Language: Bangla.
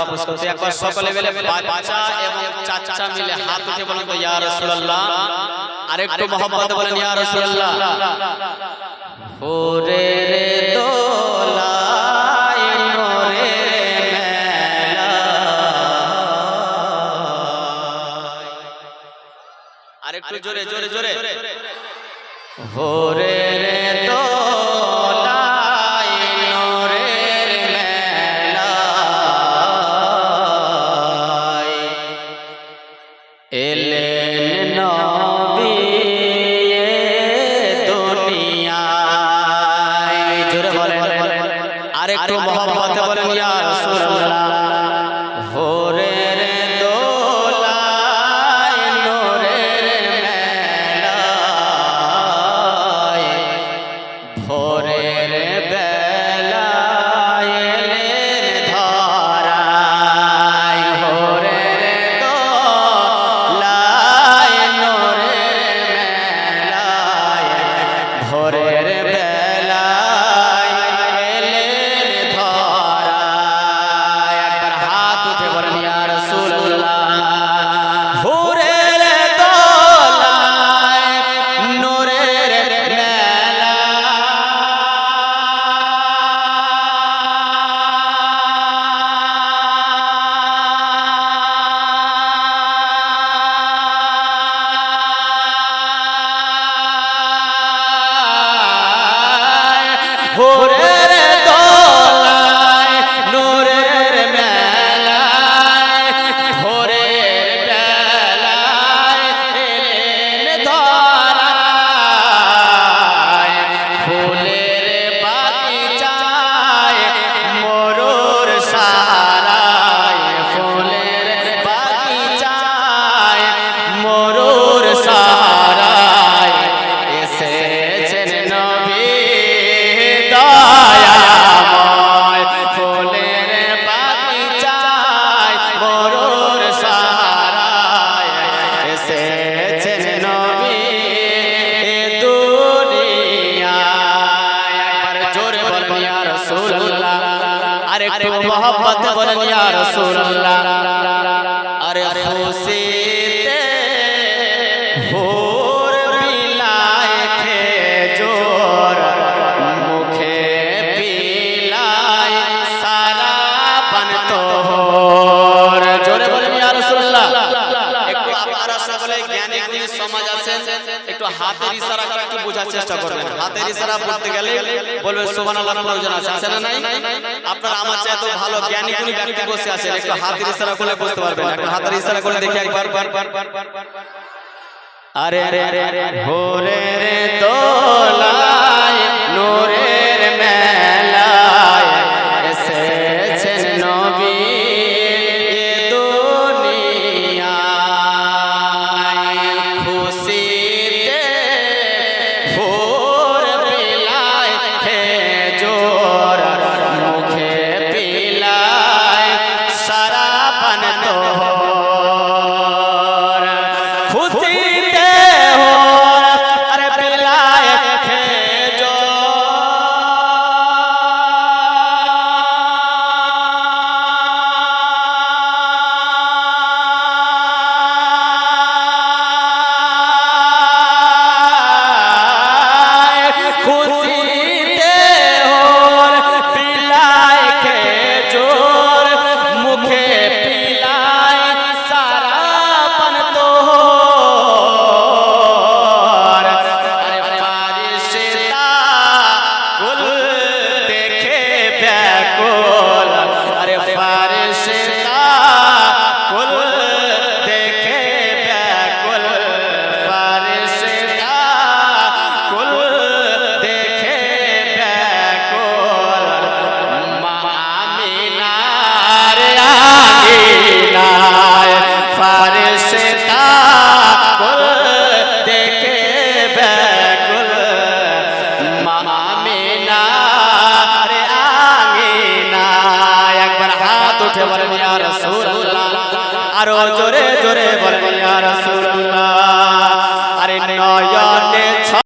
তো রাসূলুল্লাহ। আরেকটু মহব্বতে বলেন জোরে জোরে জোরে। ওরে রে দোলায় ভোরের ইয়া আরে মোহাম্মত একটু বলেন ইয়া রাসূলুল্লাহ। আরে খুশিতে হাতের ইশারাটা একটু বোঝার চেষ্টা করবেন হাতের ইশারা বলতে গেলে বলবে সুবহানাল্লাহ প্রয়োজন আছে আছে না নাই আপনার আমার চাইতে ভালো জ্ঞানী গুণী ব্যক্তি বসে আছেন একটু হাতের ইশারা করলে বুঝতে পারবেন একটু হাতের ইশারা করে দেখি একবার আরে আরে আরে আরে ভোরে রে নূরের মেলায় বন উঠে বলেন আরও জোরে জোরে বলেন আরে নয়া